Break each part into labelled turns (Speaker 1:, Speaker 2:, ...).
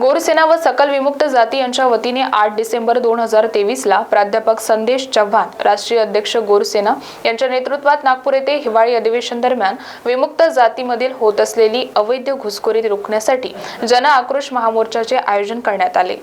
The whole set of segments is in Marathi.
Speaker 1: गोरसेना व सकल विमुक्त जाती यांच्या वतीने आठ डिसेंबर दोन हजार तेवीसला प्राध्यापक संदेश चव्हाण राष्ट्रीय अध्यक्ष गोरसेना यांच्या नेतृत्वात नागपूर येथे हिवाळी अधिवेशन दरम्यान विमुक्त जातीमधील होत असलेली अवैध घुसखोरी रोखण्यासाठी जन आक्रोश महामोर्चाचे आयोजन करण्यात आले.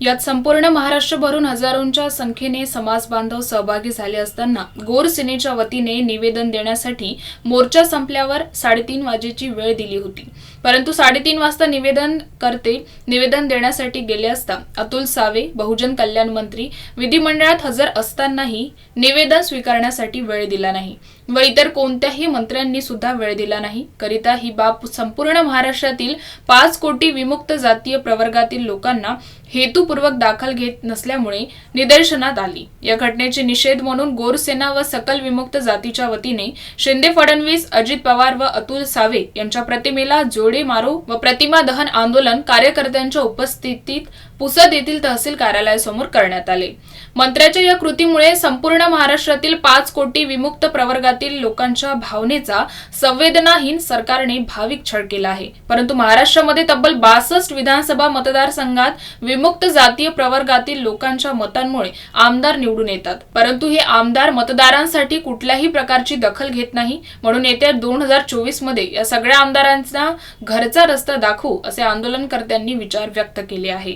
Speaker 1: यात संपूर्ण महाराष्ट्रभरून हजारोंच्या संख्येने समाज बांधव सहभागी झाले असताना गोर सेनेच्या वतीने निवेदन देण्यासाठी मोर्चा संपल्यावर साडेतीन वाजेची वेळ दिली होती. परंतु साडेतीन वाजता निवेदन करते निवेदन देण्यासाठी गेले असता अतुल सावे बहुजन कल्याण मंत्री विधिमंडळात हजर असतानाही निवेदन स्वीकारण्यासाठी वेळ दिला नाही व इतर कोणत्याही मंत्र्यांनी सुद्धा वेळ दिला नाही. करिता ही बाब संपूर्ण महाराष्ट्रातील पाच कोटी विमुक्त जातीय प्रवर्गातील लोकांना हेतुपूर्वक दाखल घेत नसल्यामुळे निदर्शनात आली. या घटनेचे निषेध म्हणून गोरसेना व सकल विमुक्त जातीच्या वतीने शिंदे फडणवीस अजित पवार व अतुल सावे यांच्या प्रतिमेला जोड मारो व प्रतिमा दहन आंदोलन कार्यकर्त्यांच्या उपस्थितीत पुसद येथील तहसील कार्यालयासमोर करण्यात आले. मंत्र्याच्या या कृतीमुळे संपूर्ण महाराष्ट्रातील पाच कोटी विमुक्त प्रवर्गातील लोकांच्या भावनेचा संवेदनाहीन सरकारने भाविक छळ केला आहे. परंतु महाराष्ट्रामध्ये तब्बल बासष्ट विधानसभा मतदारसंघात विमुक्त जातीय प्रवर्गातील लोकांच्या मतांमुळे आमदार निवडून येतात. परंतु हे आमदार मतदारांसाठी कुठल्याही प्रकारची दखल घेत नाही. म्हणून येत्या दोन हजार चोवीसमध्ये या सगळ्या आमदारांचा घरचा रस्ता दाखवू असे आंदोलनकर्त्यांनी विचार व्यक्त केले आहे.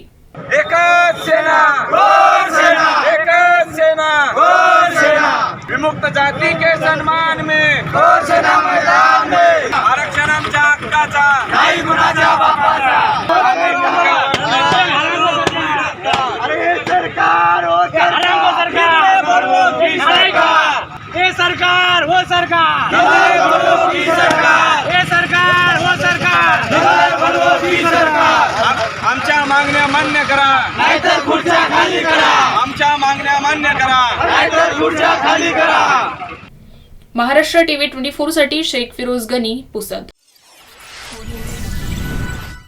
Speaker 2: एकच सेना घोर सेना एकच सेना घोर सेना. विमुक्त जाती के सन्मान में. घोर सेना मैदान में. आरक्षण आमच्या हक्काचा. नाही कुणाच्या बापाचा. अरे सरकार हो सरकार.
Speaker 3: हे सरकार. हो सरकार हे सरकार हो सरकार
Speaker 2: आम- आमच्या मागण्या मान्य करा
Speaker 3: नाहीतर खुर्च्या खाली करा.
Speaker 2: आमच्या मागण्या मान्य करा.
Speaker 3: नाहीतर खुर्च्या खाली करा.
Speaker 1: महाराष्ट्र टीव्ही ट्वेंटी फोरसाठी शेख फिरोज गनी पुसद.